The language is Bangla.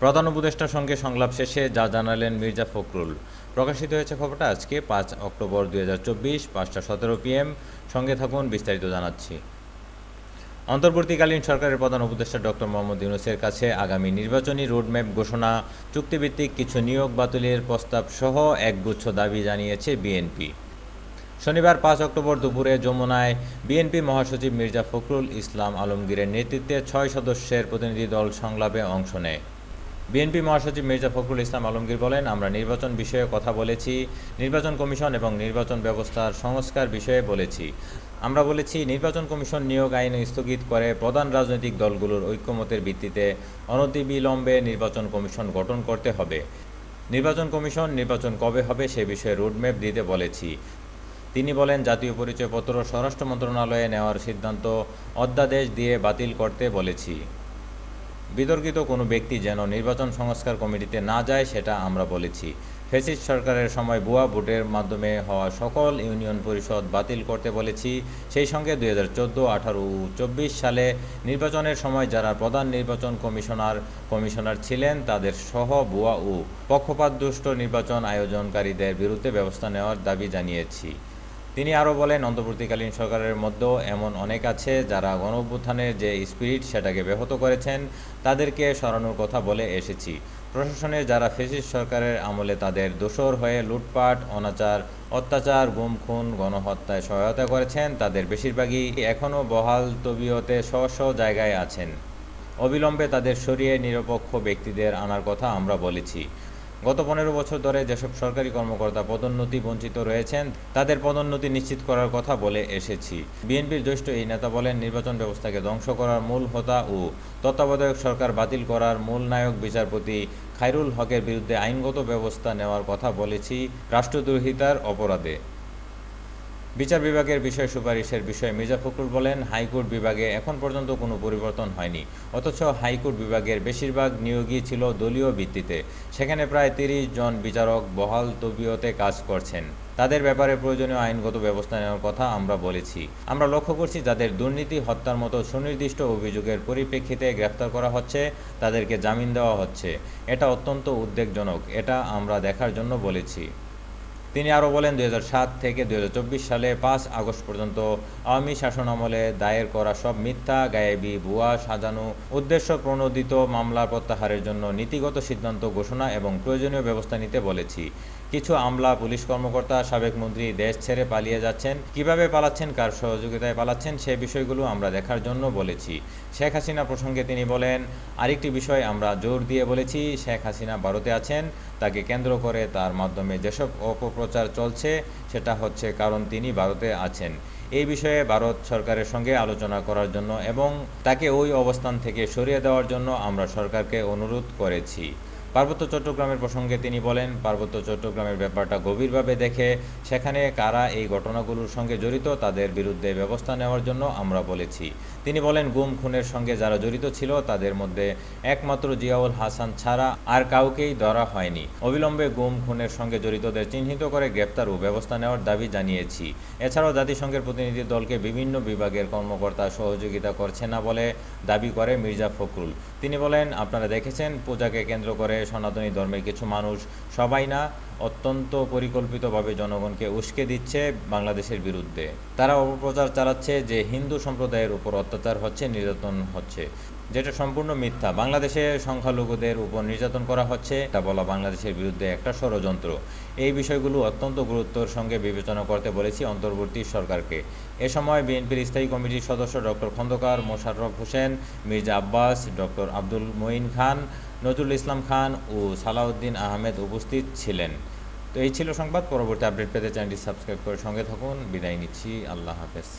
প্রধান উপদেষ্টার সঙ্গে সংলাপ শেষে যা জানালেন মির্জা ফখরুল। প্রকাশিত হয়েছে খবরটা আজকে, পাঁচ অক্টোবর দুই হাজার চব্বিশ, পাঁচটা সতেরো পিএম। সঙ্গে থাকুন, বিস্তারিত জানাচ্ছি। অন্তর্বর্তীকালীন সরকারের প্রধান উপদেষ্টা ডক্টর মোহাম্মদ ইউনুসের কাছে আগামী নির্বাচনী রোডম্যাপ ঘোষণা, চুক্তিভিত্তিক কিছু নিয়োগ বাতিলের প্রস্তাব সহ একগুচ্ছ দাবি জানিয়েছে বিএনপি। শনিবার পাঁচ অক্টোবর দুপুরে যমুনায় বিএনপি মহাসচিব মির্জা ফখরুল ইসলাম আলমগীরের নেতৃত্বে ছয় সদস্যের প্রতিনিধি দল সংলাপে অংশ নেয়। বিএনপি মহাসচিব মির্জা ফখরুল ইসলাম আলমগীর বলেন, আমরা নির্বাচন বিষয়ে কথা বলেছি, নির্বাচন কমিশন এবং নির্বাচন ব্যবস্থার সংস্কার বিষয়ে বলেছি। আমরা বলেছি, নির্বাচন কমিশন নিয়োগ আইন স্থগিত করে প্রধান রাজনৈতিক দলগুলোর ঐক্যমতের ভিত্তিতে অনতিবিলম্বে নির্বাচন কমিশন গঠন করতে হবে। নির্বাচন কমিশন নির্বাচন কবে হবে সে বিষয়ে রোডম্যাপ দিতে বলেছি। তিনি বলেন, জাতীয় পরিচয়পত্র স্বরাষ্ট্র মন্ত্রণালয়ে নেওয়ার সিদ্ধান্ত অধ্যাদেশ দিয়ে বাতিল করতে বলেছি। বিতর্কিত কোনো ব্যক্তি যেন নির্বাচন সংস্কার কমিটিতে না যায়, সেটা আমরা বলেছি। ফেসিস্ট সরকারের সময় ভুয়া ভোটের মাধ্যমে হওয়া সকল ইউনিয়ন পরিষদ বাতিল করতে বলেছি। সেই সঙ্গে দুই হাজার চোদ্দ, আঠারো চব্বিশ সালে নির্বাচনের সময় যারা প্রধান নির্বাচন কমিশনার কমিশনার ছিলেন, তাদের সহ ভুয়া ও পক্ষপাতদুষ্ট নির্বাচন আয়োজনকারীদের বিরুদ্ধে ব্যবস্থা নেওয়ার দাবি জানিয়েছি। তিনি আরও বলেন, অন্তর্বর্তীকালীন সরকারের মধ্যেও এমন অনেক আছে যারা গণ যে স্পিরিট সেটাকে ব্যাহত করেছেন, তাদেরকে সরানোর কথা বলে এসেছি। প্রশাসনের যারা ফেসিস্ট সরকারের আমলে তাদের দোসর হয়ে লুটপাট, অনাচার, অত্যাচার, গুম, খুন, গণহত্যায় সহায়তা করেছেন, তাদের বেশিরভাগই এখনও বহাল তবিয়তে স্ব স্ব জায়গায় আছেন। অবিলম্বে তাদের সরিয়ে নিরপেক্ষ ব্যক্তিদের আনার কথা আমরা বলেছি। গত পনেরো বছর ধরে যেসব সরকারি কর্মকর্তা পদোন্নতি বঞ্চিত রয়েছেন, তাদের পদোন্নতি নিশ্চিত করার কথা বলে এসেছি। বিএনপির জ্যেষ্ঠ এই নেতা বলেন, নির্বাচন ব্যবস্থাকে ধ্বংস করার মূল হোতা ও তত্ত্বাবধায়ক সরকার বাতিল করার মূল নায়ক বিচারপতি খাইরুল হকের বিরুদ্ধে আইনগত ব্যবস্থা নেওয়ার কথা বলেছি রাষ্ট্রদ্রোহিতার অপরাধে। বিচার বিভাগের বিষয় সুপারিশের বিষয়ে মির্জা ফখরুল বলেন, হাইকোর্ট বিভাগে এখন পর্যন্ত কোনো পরিবর্তন হয়নি। অথচ হাইকোর্ট বিভাগের বেশিরভাগ নিয়োগই ছিল দলীয় ভিত্তিতে। সেখানে প্রায় তিরিশ জন বিচারক বহাল তবিয়তে কাজ করছেন। তাদের ব্যাপারে প্রয়োজনীয় আইনগত ব্যবস্থা নেওয়ার কথা আমরা বলেছি। আমরা লক্ষ্য করছি যাদের দুর্নীতি, হত্যার মতো সুনির্দিষ্ট অভিযোগের পরিপ্রেক্ষিতে গ্রেফতার করা হচ্ছে, তাদেরকে জামিন দেওয়া হচ্ছে। এটা অত্যন্ত উদ্বেগজনক। এটা আমরা দেখার জন্য বলেছি। তিনি আরও বলেন, দুই হাজার সাত থেকে দু হাজার চব্বিশ সালে পাঁচ আগস্ট পর্যন্ত আওয়ামী শাসন আমলে দায়ের করা সব মিথ্যা, গায়েবী, ভুয়া, সাজানো উদ্দেশ্য প্রণোদিত মামলা প্রত্যাহারের জন্য নীতিগত সিদ্ধান্ত ঘোষণা এবং প্রয়োজনীয় ব্যবস্থা নিতে বলেছি। কিছু আমলা পুলিশ কর্মকর্তা, সাবেক মন্ত্রী দেশ ছেড়ে পালিয়ে যাচ্ছেন। কীভাবে পালাচ্ছেন, কার সহযোগিতায় পালাচ্ছেন সে বিষয়গুলো আমরা দেখার জন্য বলেছি। শেখ হাসিনা প্রসঙ্গে তিনি বলেন, আরেকটি বিষয় আমরা জোর দিয়ে বলেছি, শেখ হাসিনা ভারতে আছেন, তাকে কেন্দ্র করে তার মাধ্যমে যেসব অপপ্রচার চলছে, সেটা হচ্ছে কারণ তিনি ভারতে আছেন। এই বিষয়ে ভারত সরকারের সঙ্গে আলোচনা করার জন্য এবং তাকে ওই অবস্থান থেকে সরিয়ে দেওয়ার জন্য আমরা সরকারকে অনুরোধ করেছি। পার্বত্য চট্টগ্রামের প্রসঙ্গে তিনি বলেন, পার্বত্য চট্টগ্রামের ব্যাপারটা গভীরভাবে দেখে সেখানে কারা এই ঘটনাগুলোর সঙ্গে জড়িত তাদের বিরুদ্ধে ব্যবস্থা নেওয়ার জন্য আমরা বলেছি। তিনি বলেন, গুম, খুনের সঙ্গে যারা জড়িত ছিল তাদের মধ্যে একমাত্র জিয়াউল হাসান ছাড়া আর কাউকেই ধরা হয়নি। অবিলম্বে গুম, খুনের সঙ্গে জড়িতদের চিহ্নিত করে গ্রেপ্তার ও ব্যবস্থা নেওয়ার দাবি জানিয়েছি। এছাড়াও জাতিসংঘের প্রতিনিধি দলকে বিভিন্ন বিভাগের কর্মকর্তা সহযোগিতা করছে না বলে দাবি করে মির্জা ফখরুল। তিনি বলেন, আপনারা দেখেছেন, পূজাকে কেন্দ্র করে সনাতনী ধর্মের কিছু মানুষ সবাই না অত্যন্ত পরিকল্পিতভাবে জনগণকে উস্কে দিচ্ছে বাংলাদেশের বিরুদ্ধে। তারা অপপ্রচার চালাচ্ছে যে হিন্দু সম্প্রদায়ের উপর অত্যাচার হচ্ছে, নির্যাতন হচ্ছে। যেটা সম্পূর্ণ মিথ্যা। বাংলাদেশে সংখ্যালঘুদের উপর নির্যাতন করা হচ্ছে তা বলা বাংলাদেশের বিরুদ্ধে একটা ষড়যন্ত্র। এই বিষয়গুলো অত্যন্ত গুরুত্বর সঙ্গে বিবেচনা করতে বলেছি অন্তর্বর্তী সরকারকে। এ সময় বিএনপির স্থায়ী কমিটির সদস্য ডক্টর খন্দকার মোশাররফ হোসেন, মির্জা আব্বাস, ডক্টর আব্দুল মঈন খান, নজরুল ইসলাম খান ও সালাউদ্দিন আহমেদ উপস্থিত ছিলেন। তো এই ছিল সংবাদ। পরবর্তী আপডেট পেতে চ্যানেলটি সাবস্ক্রাইব করে সঙ্গে থাকুন। বিদায় নিচ্ছি। আল্লাহ হাফেজ।